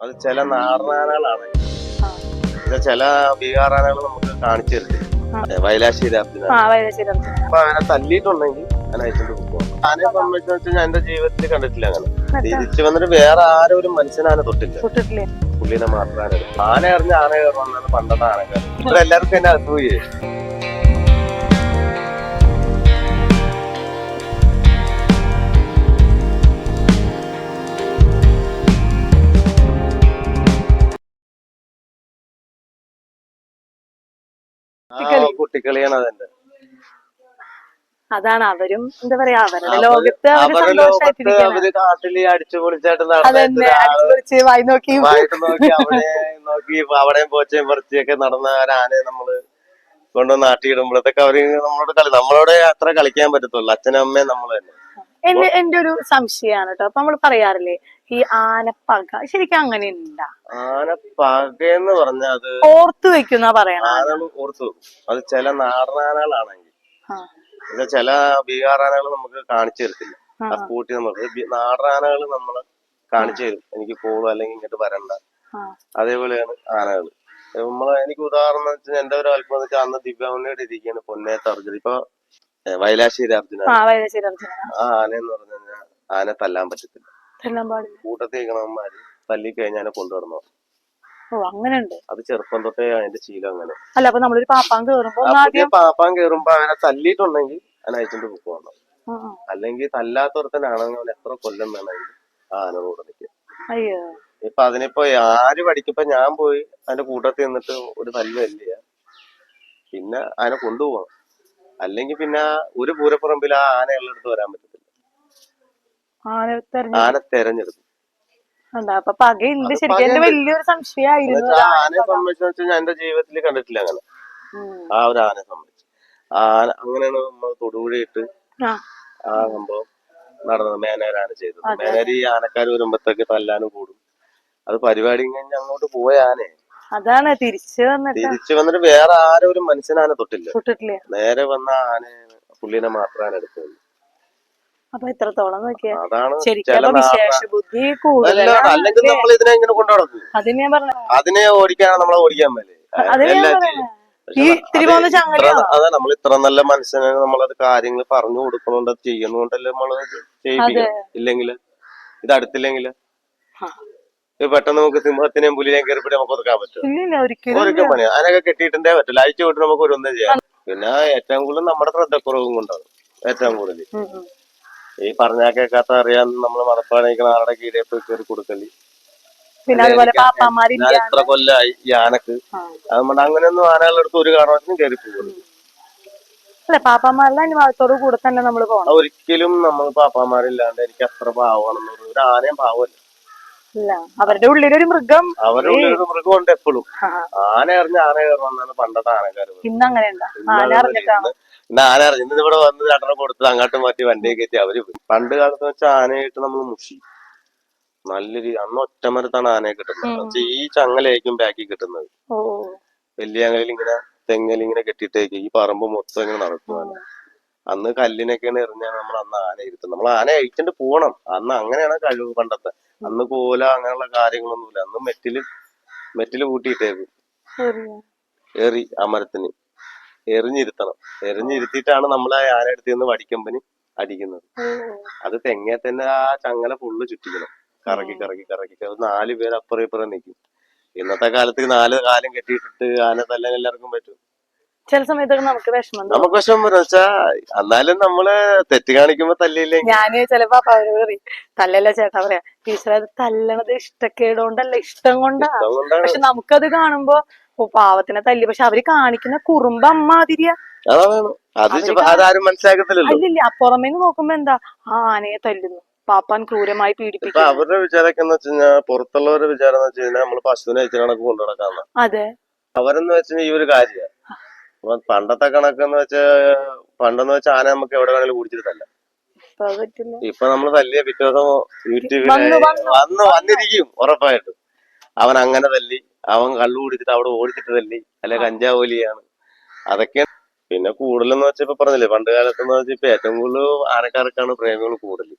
അത് ചില നാടനാനകളാണ് ആ. ചില ബീഹാർ ആനകൾ നമുക്ക് കാണിച്ചു തരുന്നത്. വൈദ്യശീലം അപ്പൊ അങ്ങനെ തല്ലിയിട്ടുണ്ടെങ്കിൽ ഞാൻ അയച്ചിട്ട് പോകും ആനയെ സംബന്ധിച്ച് വെച്ചാൽ ഞാൻ എന്റെ ജീവിതത്തിൽ കണ്ടിട്ടില്ല അങ്ങനെ. തിരിച്ചു വന്നിട്ട് വേറെ ആരും ഒരു മനുഷ്യനാനെ തൊട്ടില്ല പുള്ളിനെ മാത്രമാണ് ആന എറിഞ്ഞ ആന കയറുമെന്നാണ് പണ്ടത്തെ ആനക്കാർ ഇവിടെ എല്ലാവർക്കും എന്നെ അസൂയേ കുട്ടിക്കളിയാണ് അതെന്റെ അതാണ് അവരും എന്താ പറയാ അവരുടെ അവർ ലോകത്ത് അവർ അവരുടെ ലോകത്ത് സന്തോഷമായിട്ടിരിക്കണം അവർ കാട്ടിൽ അടിച്ചു പൊളിച്ചായിട്ട് നടന്നോക്കി വായി നോക്കി. അവിടെ നോക്കി അവിടെയും പോച്ചയും പറിച്ചൊക്കെ നടന്ന ഒരു നമ്മൾ കൊണ്ട് നാട്ടിയിടുമ്പോഴത്തേക്ക് അവർ നമ്മളോട് കളി നമ്മളോട് അത്ര കളിക്കാൻ പറ്റത്തുള്ളൂ. അച്ഛനും അമ്മയും നമ്മൾ തന്നെ. എന്റെ എന്റെ ഒരു സംശയമാണ് കേട്ടോ. അപ്പൊ നമ്മൾ പറയാറില്ലേ ഈ ആനപ്പക. ശരിക്കും അങ്ങനെ ഉണ്ടാ ആനപ്പക എന്ന് പറഞ്ഞാൽ അത് ഓർത്തു വെക്കുന്ന പറയണ ആനകൾ ഓർത്തു വെക്കും. അത് ചില നാടനാനകളാണെങ്കിൽ. ചില ബീഹാർ ആനകൾ നമുക്ക് കാണിച്ചു തരത്തില്ല. ആ, സ്കൂട്ടി നമുക്ക് നാടനാനകൾ നമ്മൾ കാണിച്ചു തരും. എനിക്ക് പോളും അല്ലെങ്കിൽ ഇങ്ങോട്ട് വരണ്ട. അതേപോലെയാണ് ആനകൾ നമ്മളെ എനിക്ക് ഉദാഹരണം വെച്ചാൽ എന്റെ ഒരു അല്പം എന്ന് വെച്ചാൽ അന്ന് ദിവ്യാമണിയുടെ ഇരിക്കുകയാണ് പൊന്നേത്ത് അർജുന ഇപ്പൊ വയലാശ്ശേരി അർജുന ആ ആന എന്ന് പറഞ്ഞു കഴിഞ്ഞാൽ ആന തല്ലാൻ പറ്റത്തില്ല. കൂട്ടത്തിൽ നിൽക്കണവന്മാര് തല്ലി കഴിഞ്ഞാൽ കൊണ്ടുവരണം ഓ അങ്ങനെ ഉണ്ട് അത് ചെറുപ്പം തൊട്ടേ അതിന്റെ ശീലം അങ്ങനെ. അല്ല അപ്പൊ നമ്മളൊരു പാപ്പാൻ കേറുമ്പോ പാപ്പാൻ കേറുമ്പോ അവനെ തല്ലിയിട്ടുണ്ടെങ്കിൽ അവനെ അയച്ചിട്ട് പോകണം. അല്ലെങ്കിൽ തല്ലാത്തൊരുത്തനാണെങ്കിൽ അവൻ എത്ര കൊല്ലം വേണമെങ്കിൽ ആന കൂടെ നിൽക്കും അയ്യോ. ഇപ്പൊ അതിനിപ്പോ ആര് പഠിക്കപ്പോ ഞാൻ പോയി അതിന്റെ കൂട്ടത്തിൽ നിന്നിട്ട് ഒരു തല്ല് തല്ലിയ. പിന്നെ അതിനെ കൊണ്ടുപോകണം. അല്ലെങ്കിൽ പിന്നെ ഒരു പൂരപ്പറമ്പിൽ ആ ആന ഉള്ളിടത്ത് വരാൻ പറ്റത്തില്ല ആന തെരഞ്ഞു ആന തെരഞ്ഞെടുക്കും അപ്പൊ അത് ശരിക്കും. എന്റെ വലിയൊരു സംശയമായിരുന്നു ആനയെ സംബന്ധിച്ച് വെച്ചാൽ ഞാൻ എന്റെ ജീവിതത്തിൽ കണ്ടിട്ടില്ല അങ്ങനെ. ആ ഒരു ആനയെ സംബന്ധിച്ച്. ആന അങ്ങനെയാണ് നമ്മൾ തൊടുപുഴയിട്ട് ആ. സംഭവം നടന്നത് മേനേരാന ചെയ്തത്. മേനേര് ഈ ആനക്കാർ വരുമ്പത്തേക്ക് തല്ലാനും കൂടും. അത് പരിപാടി കഴിഞ്ഞ് അങ്ങോട്ട് പോയ ആനയെ. അതാണ് തിരിച്ചു വന്നിട്ട്. തിരിച്ചു വന്നിട്ട് വേറെ ആരും ഒരു മനുഷ്യനാനെ തൊട്ടില്ല. തൊട്ടിട്ടില്ല. നേരെ വന്ന ആനയെ പുള്ളിനെ മാത്രമാണ് എടുത്തത്. അപ്പൊ എത്രത്തോളം നോക്കിയാൽ ശരിക്കും വിശേഷ ബുദ്ധി ഞാൻ പറഞ്ഞ അതിനെ ഓടിക്കാനാണ് നമ്മളെ ഓടിക്കാൻ അതിന്. ഈ അത് നമ്മൾ ഇത്ര നല്ല മനുഷ്യനെ നമ്മളത് കാര്യങ്ങൾ പറഞ്ഞു കൊടുക്കണോണ്ട് ചെയ്യുന്നോണ്ടല്ലേ ചെയ്യിപ്പിക്കണം ഇല്ലെങ്കിൽ ഇത് അടുത്തില്ലെങ്കിൽ പെട്ടെന്ന് നമുക്ക് സിംഹത്തിനെയും പുലിനെയും കയറിപ്പിടി നമുക്ക് ഒതുക്കാൻ പറ്റും. ഒരിക്കലും പണി അതിനൊക്കെ കെട്ടിയിട്ടുണ്ടേ പറ്റില്ല അയച്ചു വിട്ട് നമുക്ക് ഒരു ഒന്നും ചെയ്യാം. പിന്നെ ഏറ്റവും കൂടുതൽ നമ്മുടെ ശ്രദ്ധക്കുറവും കൊണ്ടാണ് ഏറ്റവും കൂടുതൽ. ഈ പറഞ്ഞാ കേൾക്കാത്ത അറിയാൻ നമ്മൾ മറപ്പാണെങ്കിൽ ആരുടെ കീഴേ പോയി കയറി കൊടുക്കൽ. പിന്നെ അതുപോലെ പാപ്പാമാരില്ല ഞാൻ എത്ര കൊല്ലായി ഈ ആനക്ക്. അതുകൊണ്ട് അങ്ങനെയൊന്നും ആനകളുടെ അടുത്ത് ഒരു കാരണവശാലും കയറി പോകുന്നു അല്ലെ പാപ്പാമാരുടെ അനുഭവത്തോട് കൂടെ തന്നെ നമ്മൾ പോണം. ഒരിക്കലും നമ്മൾ പാപ്പാമാരില്ലാണ്ട് എനിക്ക് അത്ര പാവമാണെന്ന് പറഞ്ഞു ഒരു ആനയും പാവമല്ല. അവരുടെ ഉള്ളിലൊരു മൃഗം അവരുടെ ഉള്ളിൽ ഒരു ഉണ്ട് എപ്പോഴും ആന അറിഞ്ഞ ആന കയറണമെന്നാണ് പണ്ടത്തെ ആനക്കാർ ഇന്ന് അങ്ങനെ ഉണ്ടാ ആന അറിഞ്ഞിട്ടാണ്. ആന ഇന്ന് ഇവിടെ വന്ന് രണ്ടെണ്ണം കൊടുത്ത് അങ്ങോട്ട് മാറ്റി വണ്ടിയെ കയറ്റി അവർ പണ്ട് കാലത്ത് വെച്ചാൽ ആനയായിട്ട് നമ്മൾ മുഷി നല്ല രീതി അന്ന് ഒറ്റമരത്താണ് ആനയെ കിട്ടുന്നത്. ഈ ചങ്ങലായിരിക്കും ബാക്കി കിട്ടുന്നത്. വലിയ ചങ്ങലയിൽ ഇങ്ങനെ തെങ്ങൽ ഇങ്ങനെ കെട്ടിയിട്ടേക്ക് ഈ പറമ്പ് മൊത്തം ഇങ്ങനെ നടക്കുവാണ് അന്ന് കല്ലിനൊക്കെയാണ് എറിഞ്ഞാണ് നമ്മൾ അന്ന് ആന ഇരുത്തുന്നത്. നമ്മൾ ആന അഴിച്ചിട്ട് പോകണം അന്ന് അങ്ങനെയാണ് കഴിവ് പണ്ടത്തെ. അന്ന് കോല അങ്ങനെയുള്ള കാര്യങ്ങളൊന്നുമില്ല. അന്ന് മെറ്റിൽ മെറ്റിൽ കൂട്ടിയിട്ടേക്കും. എറി ആ മരത്തിന്. എറിഞ്ഞിരുത്തണം. എറിഞ്ഞിരുത്തിയിട്ടാണ് നമ്മൾ ആ ആന എടുത്ത് നിന്ന് വടിക്കമ്പനി അടിക്കുന്നത്. അത് തെങ്ങേ തന്നെ ആ ചങ്ങല ഫുള്ള് ചുറ്റിക്കണം. കറക്കി കറക്കി കറക്കി. നാല് പേര് അപ്പുറം ഇപ്പുറം നിൽക്കും ഇന്നത്തെ കാലത്ത് നാല് കാലം കെട്ടിയിട്ടിട്ട് ആന തല്ലാൻ എല്ലാവർക്കും പറ്റും. ചില സമയത്തൊക്കെ നമുക്ക് വിഷമം തോന്നും നമുക്ക് വിഷമം വരും. വെച്ചാ എന്നാലും നമ്മൾ തെറ്റ് കാണിക്കുമ്പോ തല്ലിയില്ലെങ്കിൽ ഞാൻ ചിലപ്പോ അവരോട് പറയും തല്ലല്ല ചേട്ടാ? പറയാ ടീച്ചർ അത് തല്ലണത് ഇഷ്ടക്കേടുകൊണ്ടല്ല ഇഷ്ടം കൊണ്ടാ. പക്ഷെ നമുക്കത് കാണുമ്പോ ഓ പാവത്തിനെ തല്ലി. പക്ഷെ അവർ കാണിക്കുന്ന കുറുമ്പ് അമ്മാതിരിയാ. അതാണ്. അത് ഇപ്പൊ അതാരും മനസ്സിലാക്കത്തില്ലല്ലോ. അല്ലില്ല പുറമേന്ന് നോക്കുമ്പോ എന്താ? ആ ആനയെ തല്ലുന്നു. പാപ്പാൻ ക്രൂരമായി ഇപ്പൊ പീഡിപ്പിക്കുന്നു അവരുടെ വിചാരമൊക്കെ എന്ന് വെച്ച് കഴിഞ്ഞാൽ പുറത്തുള്ളവരുടെ വിചാരം എന്ന് വെച്ച് കഴിഞ്ഞാൽ നമ്മൾ പശുവിനെ കണക്ക് കൊണ്ടു നടക്കാന്ന് അതെ. അവരെന്ന് വെച്ചാൽ ഈ ഒരു കാര്യമാണ് അപ്പൊ പണ്ടത്തെ കണക്കെന്ന് വെച്ചാ പണ്ടെന്ന് വെച്ചാൽ ആന നമുക്ക് എവിടെ വേണേലും കുടിച്ചിട്ടല്ല ഇപ്പൊ നമ്മൾ തല്ലിയ പിറ്റേ ദിവസം യൂട്യൂബിൽ വന്നു, വന്നു. വന്ന് വന്നിരിക്കും ഉറപ്പായിട്ടും. അവൻ അങ്ങനെ തല്ലി അവൻ കള്ളു കുടിച്ചിട്ട് അവിടെ ഓടിച്ചിട്ട് തല്ലി അല്ലെ കഞ്ചാവോലിയാണ് അതൊക്കെ പിന്നെ കൂടുതലെന്ന് വെച്ചാൽ ഇപ്പൊ പറഞ്ഞില്ലേ പണ്ട് കാലത്ത് എന്ന് വെച്ചാൽ ഇപ്പൊ ഏറ്റവും കൂടുതൽ ആനക്കാർക്കാണ് പ്രേമികൾ കൂടുതൽ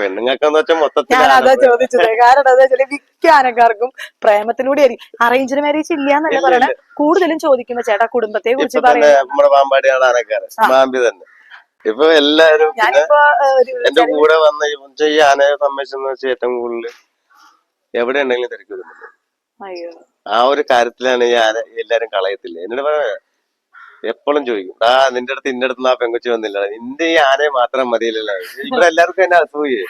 പെണ്ണുങ്ങൾക്കെന്ന് വെച്ചാൽ മൊത്തത്തിൽ ഞാൻ അതാ ചോദിച്ചത്. കാരണം എന്താ വെച്ചാൽ മിക്ക ആനക്കാർക്കും പ്രേമത്തിലൂടെ ആയിരിക്കും. അറേഞ്ച്ഡ് മാരേജ് ഇല്ല എന്നല്ല പറയണ കൂടുതലും ചോദിക്കുന്ന ചേട്ടാ കുടുംബത്തെ കുറിച്ച് നമ്മുടെ പാമ്പാടിയാണ് ആനക്കാരൻ. മാമ്പി തന്നെ. ഇപ്പൊ എല്ലാരും എന്റെ കൂടെ വന്ന ഈ ആനയെ സംബന്ധിച്ചെന്ന് വെച്ചാൽ ഏറ്റവും കൂടുതൽ എവിടെ ഉണ്ടെങ്കിലും തിരക്കി വരുന്നത് അയ്യോ. ആ ഒരു കാര്യത്തിലാണ് ഈ ആന എല്ലാരും കളയത്തില്ല? എന്നോട് പറയാ എപ്പോഴും ചോദിക്കും ആ നിന്റെ അടുത്ത് ഇന്റെ അടുത്ത് ആ പെങ്കുച്ചി വന്നില്ല. നിന്റെ ഈ ആനയെ മാത്രം മതിയില്ലല്ലോ. ഇവിടെ എല്ലാവർക്കും എന്നെ അസൂയേ.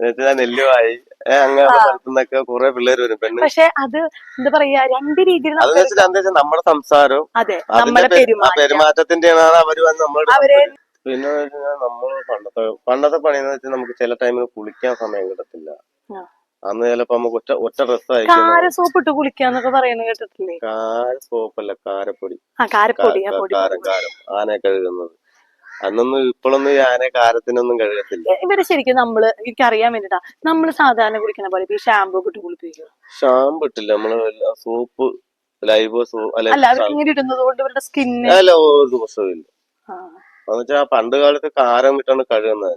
എന്നുവെച്ചാൽ നെല്ലുമായി അങ്ങനെ അങ്ങനെയുള്ള സ്ഥലത്തു നിന്നൊക്കെ കുറെ പിള്ളേര് വരും പെണ്ണ്. പക്ഷെ അത് എന്താ പറയാ രണ്ട് രീതിയിൽ അതെന്ന് വെച്ചാൽ എന്താ വെച്ചാൽ നമ്മുടെ സംസാരവും അതെ നമ്മുടെ നമ്മളെ പെരുമാറ്റത്തിന്റെയാണ് അവർ വന്ന് നമ്മളോട് പിന്നെ നമ്മൾ പണ്ടത്തെ പണ്ടത്തെ പണിയെന്ന് വെച്ചാൽ നമുക്ക് ചില ടൈമിൽ കുളിക്കാൻ സമയം കിട്ടത്തില്ല. അന്ന് ചിലപ്പോ നമുക്ക് ഒറ്റ ഒറ്റ ഡ്രസ് സോപ്പ് ഇട്ട് കുളിക്കാന്നൊക്കെ പറയുന്നത് കേട്ടിട്ടില്ലേ? കാര സോപ്പല്ല കാരപ്പൊടി. ആന കാരപ്പൊടി കാരം കാരം കഴുകുന്നത്. അന്നൊന്നും ഇപ്പോഴൊന്നും ഈ ആന കാരത്തിനൊന്നും കഴുകത്തില്ല. ഇവർ ശരിക്കും നമ്മൾ എനിക്ക് അറിയാൻ വേണ്ടിട്ടാ. നമ്മൾ സാധാരണ കുളിക്കുന്ന പോലെ ഈ ഷാമ്പു ഒക്കെ ഇട്ട് കുളിപ്പിക്കും? ഷാമ്പു ഇട്ടില്ല. നമ്മൾ സോപ്പ് ലൈബോ സോപ്പ് അല്ല ഇങ്ങനെ ഇടുന്നത് കൊണ്ട് ഇവരുടെ ഒരു ദിവസവും ഇല്ല. എന്നുവെച്ചാ പണ്ട് കാലത്ത് കാരം ഇട്ടാണ് കഴുകുന്നത്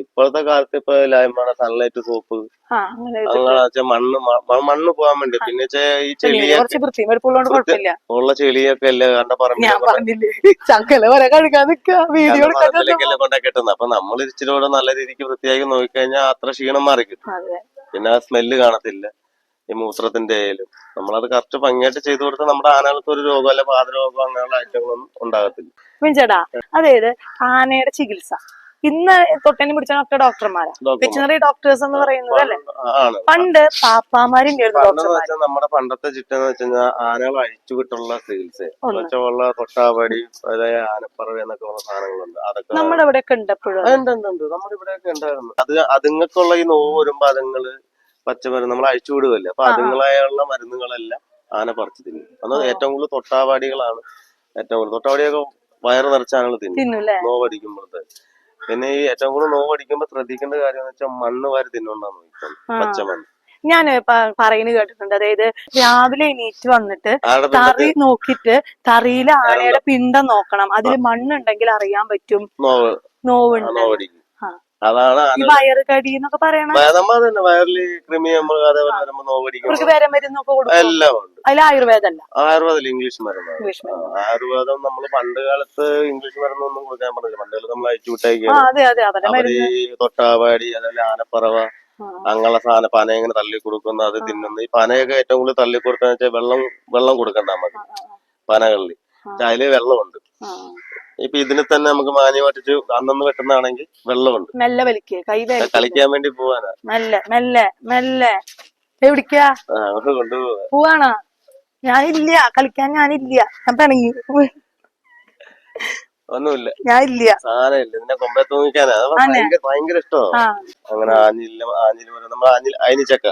ഇപ്പോഴത്തെ കാലത്ത് ഇപ്പൊ ലൈമാണ് സൺലൈറ്റ് സോപ്പ് അങ്ങനെ മണ്ണ് മണ്ണ് പോകാൻ വേണ്ടി. പിന്നെ ഈ ചെളി ചെളിയൊക്കെ ഉള്ള ചെളിയൊക്കെ അല്ലേ കണ്ട പറമ്പിലൊക്കെ കൊണ്ടാ കെട്ടുന്നത് അപ്പൊ നമ്മൾ ഇച്ചിരി കൂടെ നല്ല രീതിക്ക് വൃത്തിയാക്കി നോക്കിക്കഴിഞ്ഞാൽ അത്ര ക്ഷീണം മാറി കിട്ടും. പിന്നെ ആ സ്മെല്ല് കാണത്തില്ല. ഈ മൂത്രത്തിന്റെ ആയാലും. നമ്മളത് കറക്റ്റ് ഭംഗിയായിട്ട് ചെയ്തു കൊടുത്താൽ നമ്മുടെ ആനകൾക്ക് ഒരു രോഗം അല്ലെ പാതരോഗം അങ്ങനെയുള്ള ഐറ്റങ്ങളൊന്നും ഉണ്ടാകത്തില്ല. അതായത് ആനയുടെ ചികിത്സ. ഇന്ന് തൊട്ടേനെ പിടിച്ച ഡോക്ടർ ഡോക്ടർമാരാ ഡോക്ടർമാർ. വെറ്റിനറി ഡോക്ടേഴ്സ് എന്ന് പറയുന്നത് അല്ലേ? പണ്ട് പാപ്പാമാരും വെച്ചാൽ നമ്മുടെ പണ്ടത്തെ ചിട്ടെന്ന് വെച്ച് കഴിഞ്ഞാൽ ആനകൾ അഴിച്ചുവിട്ടുള്ള ചികിത്സ. വെച്ചാൽ ഉള്ള തൊട്ടാവടി ആനപ്പറവ എന്നൊക്കെ ഉള്ള സാധനങ്ങളുണ്ട്. അതൊക്കെ നമ്മുടെ ഇവിടെ ഉണ്ട് നമ്മുടെ ഇവിടെയൊക്കെ ഉണ്ടായിരുന്നു. അത് അതുങ്ങൾക്കുള്ള ഈ നോവ് വരുമ്പോ അതുങ്ങൾ പച്ചമരുന്ന് നമ്മൾ അഴിച്ചു വിടുകയല്ലേ അപ്പൊ. അതുങ്ങളായുള്ള മരുന്നുകളെല്ലാം ആന പറിച്ചു തിന്നും. അന്ന്. ഏറ്റവും കൂടുതൽ തൊട്ടാവാടികളാണ് ഏറ്റവും കൂടുതൽ. തൊട്ടാവാടിയൊക്കെ വയറ് നിറച്ചാനുള്ള തിന്നു. നോവടിക്കുമ്പോഴത്തെ. പിന്നെ ഈ ഏറ്റവും കൂടുതൽ നോവ് അടിക്കുമ്പോ ശ്രദ്ധിക്കേണ്ട കാര്യം എന്ന് വെച്ചാൽ മണ്ണ് വാരി തിന്നോണ്ടാന്ന് നോക്കണം ആ. പച്ചമണ്ണ്. ഞാൻ പറയുന്നത് കേട്ടിട്ടുണ്ട്. അതായത് രാവിലെ എണീറ്റ് വന്നിട്ട് തറി നോക്കിട്ട് തറിയിലെ ആനയുടെ പിണ്ടം നോക്കണം. അതിൽ മണ്ണുണ്ടെങ്കിൽ അറിയാൻ പറ്റും. നോവ്. നോവുണ്ട്. അതാണ് വയറ് കടി എന്നൊക്കെ പറയണ നമ്മൾ തന്നെ വയറിൽ കൃമി നമ്മൾ അതേപോലെ വരുമ്പോ നോവടിക്കുമ്പോ വേറെ മരുന്നൊക്കെ കൊടുക്കും. എല്ലാം ഉണ്ട്. അതിൽ ആയുർവേദമല്ല ആയുർവേദം ഇംഗ്ലീഷ് മരുന്ന്. ആയുർവേദം നമ്മൾ പണ്ട് കാലത്ത് ഇംഗ്ലീഷ് മരുന്നൊന്നും കൊടുക്കാൻ പറഞ്ഞില്ല പണ്ട് കാലത്ത് നമ്മൾ അയച്ചു ഈ തൊട്ടാവാടി അതല്ല ആനപ്പറവ അങ്ങനെ അങ്ങനെയുള്ള സാധനം പന ഇങ്ങനെ തള്ളി കൊടുക്കുന്ന അത് തിന്നുന്ന ഈ പനയൊക്കെ ഏറ്റവും കൂടുതൽ തള്ളി കൊടുക്കാന്ന് വെച്ചാൽ വെള്ളം വെള്ളം കൊടുക്കണ്ട നമുക്ക് പനകളിൽ അതിൽ വെള്ളമുണ്ട്. ഇപ്പൊ ഇതിന് തന്നെ നമുക്ക് മാന്യമായിട്ട് അന്നന്ന് വെട്ടുന്നതാണെങ്കിൽ വെള്ളമുണ്ട്. മെല്ലെ വലിക്കുക കൈ വലിക്കുക കളിക്കാൻ വേണ്ടി പോവാനാ. മെല്ലെ മെല്ലെ മെല്ലെ. എവിടിക്കാ കൊണ്ടുപോവാ. പോവാണോ? ഞാനില്ല. കളിക്കാൻ ഞാനില്ല. ഞാൻ പിണങ്ങി. ഒന്നുമില്ല. ഞാനില്ല. സാധനമില്ല നിന്നെ കൊമ്പേ തൂങ്ങിക്കാനാ. ഭയങ്കര ഇഷ്ടമാണ് അങ്ങനെ ആഞ്ഞില്ല ആഞ്ഞിൽ പോലെ നമ്മൾ ആഞ്ഞിൽ അയിനിച്ചക്ക.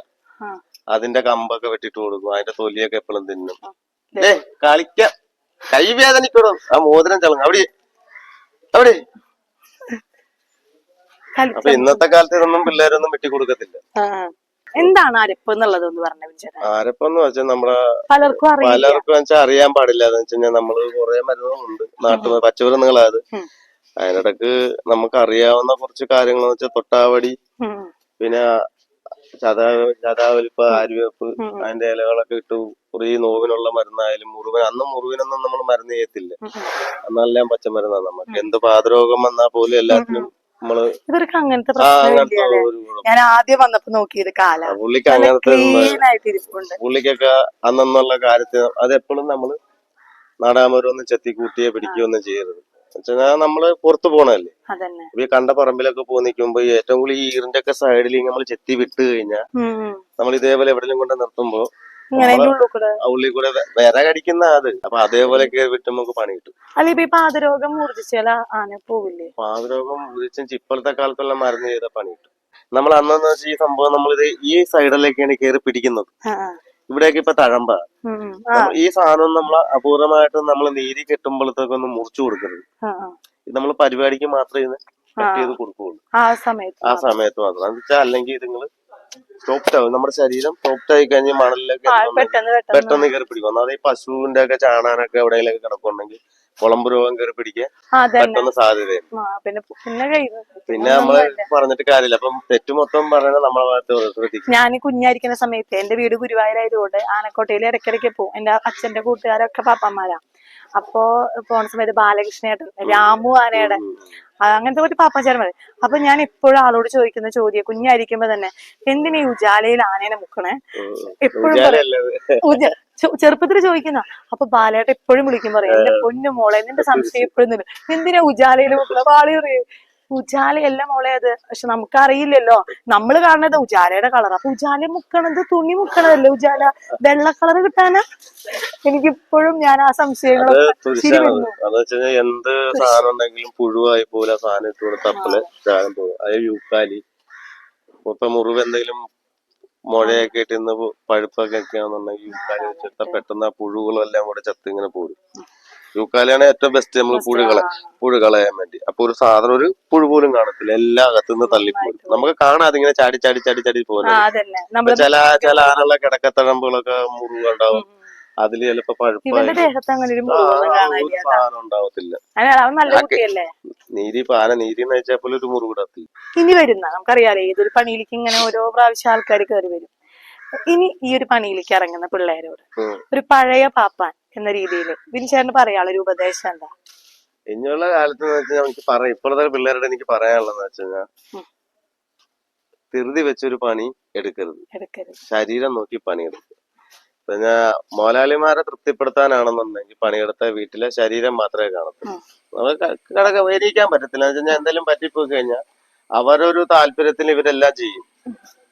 അതിന്റെ കമ്പൊക്കെ വെട്ടിട്ട് കൊടുക്കും. അതിന്റെ തൊലിയൊക്കെ എപ്പോഴും തിന്നും. കളിക്ക. കൈ വേദനിക്കണം ആ മോതിരം ചളങ്ങ. അവിടെ. അവിടെ. അപ്പൊ ഇന്നത്തെ കാലത്ത് ഇതൊന്നും പിള്ളേരൊന്നും വെട്ടി കൊടുക്കത്തില്ല ആ. എന്താണ് അരപ്പ് എന്നുള്ളത് ഒന്ന് പറഞ്ഞ വിചാരം ആരപ്പെന്ന് വെച്ചാൽ നമ്മളെ പലർക്കും പലർക്കും വെച്ചാൽ അറിയാൻ പാടില്ല. എന്ന് വെച്ചാൽ നമ്മൾ കുറെ മരുന്നുകളുണ്ട്. നാട്ടു പച്ചമരുന്നുകളായത് അതിനിടക്ക് നമുക്ക് അറിയാവുന്ന കുറച്ച് കാര്യങ്ങൾ വെച്ചാൽ തൊട്ടാവടി പിന്നെ ചതാ ചതാവലിപ്പ് ആര്യവേപ്പ്. അതിന്റെ ഇലകളൊക്കെ ഇട്ടു കുറെ നോവിനുള്ള മരുന്നായാലും മുറിവൻ അന്ന് മുറിവിനൊന്നും നമ്മൾ മരുന്ന് ചെയ്യത്തില്ല. അന്നെല്ലാം പച്ചമരുന്നാണ് നമുക്ക് എന്ത് പാതരോഗം വന്നാൽ പോലും എല്ലാത്തിനും നമ്മൾ ഇവർക്ക് അങ്ങനത്തെ. ഞാൻ ആദ്യം വന്നപ്പോ നോക്കിയത് കാല പുള്ളിക്ക് അങ്ങനത്തെ പുള്ളിക്കൊക്കെ അന്നുള്ള കാര്യത്തിൽ അത് എപ്പോഴും നമ്മൾ നാടാമരൊന്നും ചെത്തിക്കൂട്ടിയെ പിടിക്കുകയൊന്നും ചെയ്യരുത്. വെച്ചാൽ നമ്മൾ പുറത്തു പോണല്ലേ ഈ കണ്ട പറമ്പിലൊക്കെ പോയി നിൽക്കുമ്പോ ഏറ്റവും കൂടുതൽ ഈ ഈറിന്റെ ഒക്കെ സൈഡിൽ നമ്മൾ ചെത്തി വിട്ട് കഴിഞ്ഞാൽ. നമ്മൾ ഇതേപോലെ എവിടെയും കൊണ്ട് നിർത്തുമ്പോ ഉള്ളിൽ കൂടെ വിര കടിക്കുന്ന അത്. അപ്പൊ അതേപോലെ വിട്ട് നമുക്ക് പണി കിട്ടും. അല്ല പാതരോഗം മൂർജിച്ചാൽ ആന പോവില്ലേ? പാതരോഗം ഉദിച്ചും ഇപ്പോഴത്തെ കാലത്തുള്ള മരുന്ന് ചെയ്ത പണി കിട്ടും. നമ്മൾ അന്നെന്ന് വെച്ചാൽ ഈ സംഭവം നമ്മളിത് ഈ സൈഡിലേക്കാണ് കയറി പിടിക്കുന്നത്. ഇവിടേക്ക് ഇപ്പൊ തഴമ്പ. ഈ സാധനം നമ്മൾ അപൂർവമായിട്ട് നമ്മൾ നീരി കെട്ടുമ്പോഴത്തേക്ക് ഒന്ന് മുറിച്ചു കൊടുക്കരുത്. നമ്മൾ പരിപാടിക്ക് മാത്രമേ ഇത് കട്ട് ചെയ്ത് കൊടുക്കുകയുള്ളൂ ആ സമയത്ത് മാത്രം. എന്ന് വെച്ചാൽ അല്ലെങ്കിൽ നിങ്ങൾ സോഫ്റ്റ് ആവും. നമ്മുടെ ശരീരം സോഫ്റ്റ് ആയി കഴിഞ്ഞ് മണലിലൊക്കെ പെട്ടെന്ന് കയറി പിടിക്കും. ഒന്നാമത് ഈ പശുവിന്റെ ഒക്കെ ചാണാനൊക്കെ എവിടെയെങ്കിലും കിടക്കുന്നുണ്ടെങ്കിൽ കുളമ്പ് രോഗം കയറി പിടിക്കാൻ പറ്റുന്ന സാധ്യതയുണ്ട്. പിന്നെ നമ്മൾ പറഞ്ഞിട്ട് കാര്യമില്ല. അപ്പം തെറ്റ് മൊത്തം പറയുന്നത് നമ്മളെ ഭാഗത്ത് ശ്രദ്ധിക്കും. ഞാൻ കുഞ്ഞായിരിക്കുന്ന സമയത്ത് എന്റെ വീട് ഗുരുവായൂരായതുകൊണ്ട് ആനക്കോട്ടയിൽ ഇടയ്ക്കിടയ്ക്ക് പോകും എന്റെ അച്ഛന്റെ കൂട്ടുകാരൊക്കെ പാപ്പന്മാരാ. അപ്പോ പോണ സമയത്ത് ബാലകൃഷ്ണേട്ടൻ രാമു ആനയുടെ അങ്ങനത്തെ അങ്ങനത്തെ ഒരു മതി അപ്പൊ ഞാൻ എപ്പോഴും ആളോട് ചോദിക്കുന്ന ചോദ്യം കുഞ്ഞായിരിക്കുമ്പോ തന്നെ എന്തിനാ ഈ ഉജാലയിൽ ആനേനെ മുക്കണേ? എപ്പോഴും ചെറുപ്പത്തിൽ ചോദിക്കുന്ന അപ്പൊ ബാലേട്ട എപ്പോഴും വിളിക്കും പറയാം എന്റെ പൊന്നു മോളെ എന്റെ സംശയം എപ്പോഴും എന്തിനാ ഉജാലയിൽ മുക്കണ? പാളി പറയും. ഉജാലയല്ല മോളെ അത്. പക്ഷെ നമുക്കറിയില്ലല്ലോ. നമ്മൾ കാണുന്നത് ഉജാലയുടെ കളർ അപ്പൊ ഉജാല മുക്കണത് തുണി മുക്കണതല്ലേ ഉജാല വെള്ള കളർ കിട്ടാനാ? എനിക്കിപ്പോഴും ഞാൻ ആ സംശയങ്ങളൊക്കെ എന്ത് സാധനം ഉണ്ടെങ്കിലും പുഴുവായി പോലെ സാധനം ഇട്ട് കൊടുത്ത് തപ്പൽ സാധനം പോകും. യൂക്കാലി. ഇപ്പൊ മുറിവ് എന്തെങ്കിലും മുഴയൊക്കെ ഇട്ട് ഇന്ന് പഴുപ്പൊക്കെ ആണെന്നുണ്ടെങ്കിൽ യൂക്കാലി വെച്ചിട്ട് പെട്ടെന്ന് ആ പുഴുകളും എല്ലാം കൂടെ ചത്ത് ഇങ്ങനെ പോരും. യൂക്കാലിയാണ് ഏറ്റവും ബെസ്റ്റ് നമ്മൾ പുഴുകളെ പുഴു കളയാൻ വേണ്ടി. അപ്പൊ ഒരു സാധനം ഒരു പുഴു പോലും കാണത്തില്ല. എല്ലാ അകത്തുനിന്ന് തള്ളിപ്പോയി നമുക്ക് കാണാതെ ഇങ്ങനെ ചാടി ചാടി ചാടി ചാടി പോകുന്നത്. ചില ചില ആനുള്ള കിടക്കത്തഴമ്പുകളൊക്കെ മുറിവുണ്ടാവും അതിൽ ചിലപ്പോ പഴുപ്പില്ല ഉണ്ടാവത്തില്ല. ഇപ്പൊ ആന നീതി എന്ന് വെച്ചാൽ പോലും ഒരു മുറിവ് കിടത്തി ഇനി വരുന്ന നമുക്കറിയാലേ ഏതൊരു പണിയിലേക്ക് ഇങ്ങനെ ഓരോ പ്രാവശ്യം ആൾക്കാർ കയറി വരും. ഇനി ഈ ഒരു പണിയിലേക്ക് ഇറങ്ങുന്ന പിള്ളേരോട്. ഒരു പഴയ പാപ്പാൻ. എന്ന രീതിയിൽ വിൻചേട്ടന് പറയാനുള്ള ഒരു ഉപദേശം എന്താ? ഇനിയുള്ള കാലത്ത് എന്ന് വെച്ചാൽ എനിക്ക് പറയാം ഇപ്പോഴത്തെ പിള്ളേരുടെ എനിക്ക് പറയാനുള്ളതെന്ന് വെച്ചുകഴിഞ്ഞാൽ. ധൃതി വെച്ചൊരു പണി എടുക്കരുത്. ശരീരം നോക്കി പണിയെടുക്കുക. പിന്നെ മോലാലിമാരെ തൃപ്തിപ്പെടുത്താനാണെന്നുണ്ടെങ്കിൽ പണിയെടുത്ത വീട്ടിലെ ശരീരം മാത്രമേ കാണത്തുള്ളൂ. നമുക്ക് കിടക്ക വേദിക്കാൻ പറ്റത്തില്ല. എന്ന് വെച്ചാൽ എന്തെങ്കിലും പറ്റിപ്പോയി കഴിഞ്ഞാൽ അവരൊരു താല്പര്യത്തിൽ ഇവരെല്ലാം ചെയ്യും.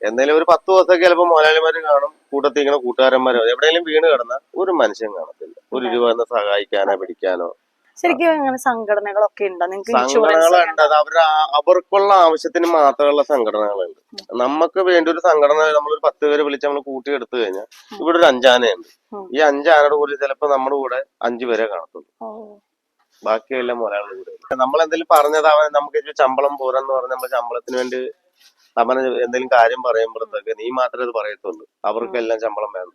എന്തെങ്കിലും ഒരു പത്ത് ദിവസമൊക്കെ ചിലപ്പോൾ മോലാലിമാര് കാണും കൂട്ടത്തിൽ ഇങ്ങനെ കൂട്ടുകാരന്മാരോ. എവിടെയെങ്കിലും വീണ് കിടന്ന ഒരു മനുഷ്യൻ കാണത്തില്ല. ഒരു രൂപ എന്ന് സഹായിക്കാനോ പിടിക്കാനോ. ശരിക്കും അങ്ങനെ സംഘടനകളൊക്കെ ഉണ്ടോ? സംഘടനകളുണ്ട് അത് അവരുടെ അവർക്കുള്ള ആവശ്യത്തിന് മാത്രമുള്ള സംഘടനകളുണ്ട്. നമുക്ക് വേണ്ടി ഒരു സംഘടന നമ്മളൊരു പത്ത് പേര് വിളിച്ച് നമ്മൾ കൂട്ടിയെടുത്തു കഴിഞ്ഞാൽ ഇവിടെ ഒരു അഞ്ചാനയുണ്ട്. ഈ അഞ്ചാനയുടെ കൂടി ചിലപ്പോ നമ്മുടെ കൂടെ അഞ്ചു പേരെ കാണത്തുള്ളൂ. ബാക്കിയെല്ലാം ഒരാളുടെ കൂടെ നമ്മൾ എന്തെങ്കിലും പറഞ്ഞത് അവൻ നമുക്ക് ശമ്പളം പോരെന്ന് പറഞ്ഞ നമ്മൾ ശമ്പളത്തിന് വേണ്ടി അവൻ എന്തെങ്കിലും കാര്യം പറയുമ്പോഴത്തേക്ക് നീ മാത്രമേ ഇത് പറയത്തുള്ളൂ. അവർക്കെല്ലാം ശമ്പളം വേണ്ട.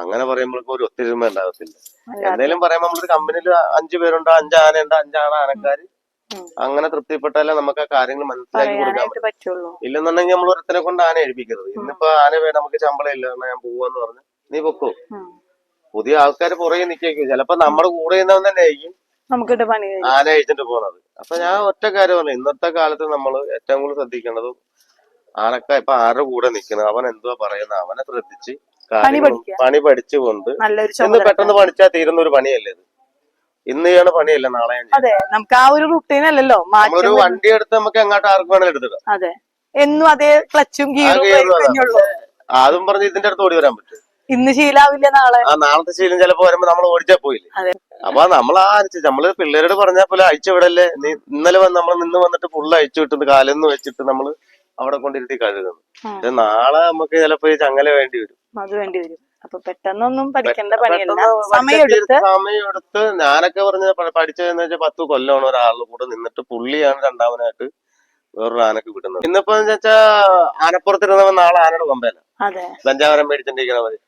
അങ്ങനെ പറയുമ്പോഴേക്കും ഒരു ഒത്തൊരുമ ഉണ്ടാകത്തില്ല. എന്തെങ്കിലും പറയുമ്പോൾ നമ്മളൊരു കമ്പനിയിൽ അഞ്ചു പേരുണ്ടോ അഞ്ച് ആനയുണ്ട് അഞ്ചാണ് ആനക്കാര് അങ്ങനെ തൃപ്തിപ്പെട്ടാലേ നമുക്ക് ആ കാര്യങ്ങൾ മനസ്സിലാക്കി കൊടുക്കാൻ പറ്റുള്ളൂ. ഇല്ലെന്നുണ്ടെങ്കിൽ നമ്മൾ ഒരുത്തനെ കൊണ്ട് ആന എഴുപ്പിക്കരുത് ഇന്നിപ്പോ ആന വേണം നമുക്ക് ശമ്പളം ഇല്ല ഞാൻ പോവാന്ന് പറഞ്ഞു നീ പൊക്കോ. പുതിയ ആൾക്കാർ പുറകെ നിൽക്കും ചിലപ്പോ നമ്മുടെ കൂടെ നിന്നവൻ തന്നെ ആയിരിക്കും. നമുക്കിട്ട് പണി അയച്ചിട്ട് പോകുന്നത് അപ്പൊ ഞാൻ ഒറ്റ കാര്യം പറഞ്ഞു ഇന്നത്തെ കാലത്ത് നമ്മൾ ഏറ്റവും കൂടുതൽ ശ്രദ്ധിക്കേണ്ടത് ആനക്ക ഇപ്പൊ ആരുടെ കൂടെ നിൽക്കുന്നത് അവൻ എന്തുവാ പറയുന്നത് അവനെ ശ്രദ്ധിച്ച്. പണി പഠിച്ചുകൊണ്ട് കൊണ്ട് ഇന്ന് പെട്ടെന്ന് പഠിച്ചാൽ തീരുന്ന ഒരു പണിയല്ലേ ഇത്? ഇന്ന് ചെയ്യണ പണിയല്ല നാളെ അതെ നമുക്ക് ആ ഒരു റുട്ടീൻ അല്ലല്ലോ. നമ്മളൊരു മാറ്റം വണ്ടി എടുത്ത് നമുക്ക് എങ്ങോട്ട് ആർക്കും വേണമെങ്കിൽ എടുത്തിടാം. അതെ. എന്നും അതേ ക്ലച്ചും ഗിയറും അതും. പറഞ്ഞ് ഇതിന്റെ അടുത്ത് ഓടി വരാൻ പറ്റും ഇന്ന് ശീലാവില്ല നാളെ? ആ നാളത്തെ ശീലം ചിലപ്പോ വരുമ്പോ നമ്മൾ ഓടിച്ചാ പോയില്ലേ? അപ്പൊ നമ്മൾ ആ നമ്മൾ പിള്ളേരോട് പറഞ്ഞാൽ പോലെ അയച്ചു വിടല്ലേ? നീ ഇന്നലെ വന്ന് നമ്മൾ നിന്ന് വന്നിട്ട് ഫുള്ള് അയച്ചു വിട്ടത് കാലെന്ന് വെച്ചിട്ട് നമ്മൾ അവിടെ കൊണ്ടിരുത്തി കഴുകുന്നു. നാളെ നമുക്ക് ചിലപ്പോ ഈ ചങ്ങല വേണ്ടി വരും. അത് വേണ്ടി വരും. അപ്പൊ പെട്ടെന്നൊന്നും പഠിക്കേണ്ട പണിയല്ല. സമയമെടുത്ത് സമയമെടുത്ത് ഞാനൊക്കെ പറഞ്ഞ പഠിച്ചതെന്ന് വെച്ചാൽ പത്ത് കൊല്ലമാണ് ഒരാളുടെ കൂടെ നിന്നിട്ട് പുള്ളിയാണ് രണ്ടാമനായിട്ട് വേറൊരു ആനക്ക് കിട്ടുന്നത് ഇന്നിപ്പോ വെച്ചാ ആനപ്പുറത്തിരുന്നവൻ നാളെ ആനയുടെ കൊമ്പേല. അതെ. പഞ്ചാവരം മേടിച്ചിട്ടിരിക്കണ മതി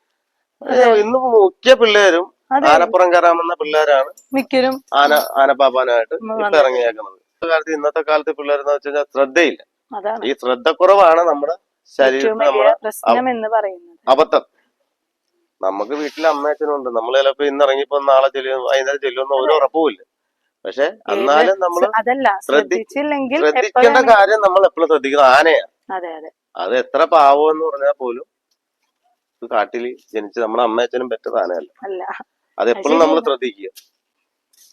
ഇന്ന് മുഖ്യ പിള്ളേരും. ആനപ്പുറം കയറാമെന്ന പിള്ളേരാണ് മിക്കരും. ആന ആനപ്പാപ്പാനായിട്ട് ഇപ്പൊ. ഇറങ്ങിയേക്കുന്നത്. ഇന്നത്തെ കാലത്ത് ഇന്നത്തെ കാലത്ത് പിള്ളേരെന്ന് വെച്ച് കഴിഞ്ഞാൽ ശ്രദ്ധയില്ല. ഈ ശ്രദ്ധക്കുറവാണ് നമ്മുടെ പറയുന്നത്. അബദ്ധം. നമുക്ക് വീട്ടിൽ അമ്മയച്ഛനുണ്ട്. നമ്മൾ ചിലപ്പോ ഇന്ന് ഇറങ്ങിപ്പോ നാളെ ചെല്ലും വൈകുന്നേരം ചെല്ലുമെന്ന് ഒരു ഉറപ്പുമില്ല. പക്ഷെ എന്നാലും നമ്മൾ ശ്രദ്ധിക്കേണ്ട കാര്യം നമ്മൾ എപ്പോഴും ശ്രദ്ധിക്കുന്നത് ആനയാണ് അത് എത്ര പാവം എന്ന് പറഞ്ഞാൽ പോലും ഇത് കാട്ടിൽ ജനിച്ച് നമ്മുടെ അമ്മയച്ഛനും പറ്റ സാധനമല്ല. അല്ല. അത് എപ്പോഴും നമ്മൾ ശ്രദ്ധിക്കുക.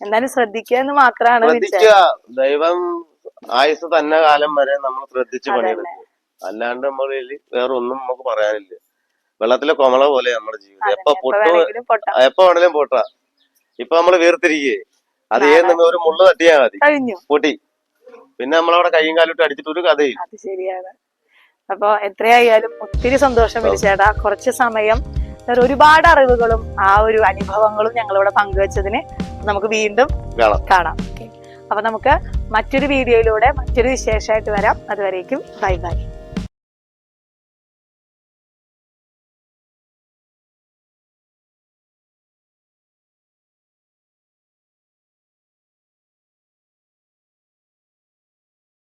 എന്തായാലും ശ്രദ്ധിക്കുക എന്ന് മാത്രമാണ് ശ്രദ്ധിക്കുക. ദൈവം ആയുസ് തന്നെ കാലം വരെ നമ്മൾ ശ്രദ്ധിച്ച് പണിയെടുക്കും. പണിയെടുക്കുക അല്ലാണ്ട് നമ്മളിൽ വേറെ ഒന്നും നമുക്ക് പറയാനില്ല. വെള്ളത്തിലെ കൊമള പോലെ നമ്മുടെ ജീവിതം. എപ്പൊ പൊട്ടു എപ്പോ വേണേലും പൊട്ടാ. ഇപ്പൊ നമ്മൾ വീർത്തിരിക്കേ. അത് ഏത് നിന്ന് ഒരു മുള്ളു തട്ടിയാ മതി. പൊട്ടി. പിന്നെ നമ്മളവിടെ കൈയും കാലിട്ട് അടിച്ചിട്ട് ഒരു കഥയില്ല. അത് ശരിയാണ് അപ്പൊ എത്രയായാലും ഒത്തിരി സന്തോഷം വിളിച്ചേട്ടാ കുറച്ച് സമയം ഒരുപാട് അറിവുകളും ആ ഒരു അനുഭവങ്ങളും ഞങ്ങളിവിടെ പങ്കുവച്ചതിന് നമുക്ക് വീണ്ടും കാണാം. അപ്പൊ നമുക്ക് മറ്റൊരു വീഡിയോയിലൂടെ മറ്റൊരു വിശേഷമായിട്ട് വരാം. അതുവരേക്കും ബൈ ബൈ.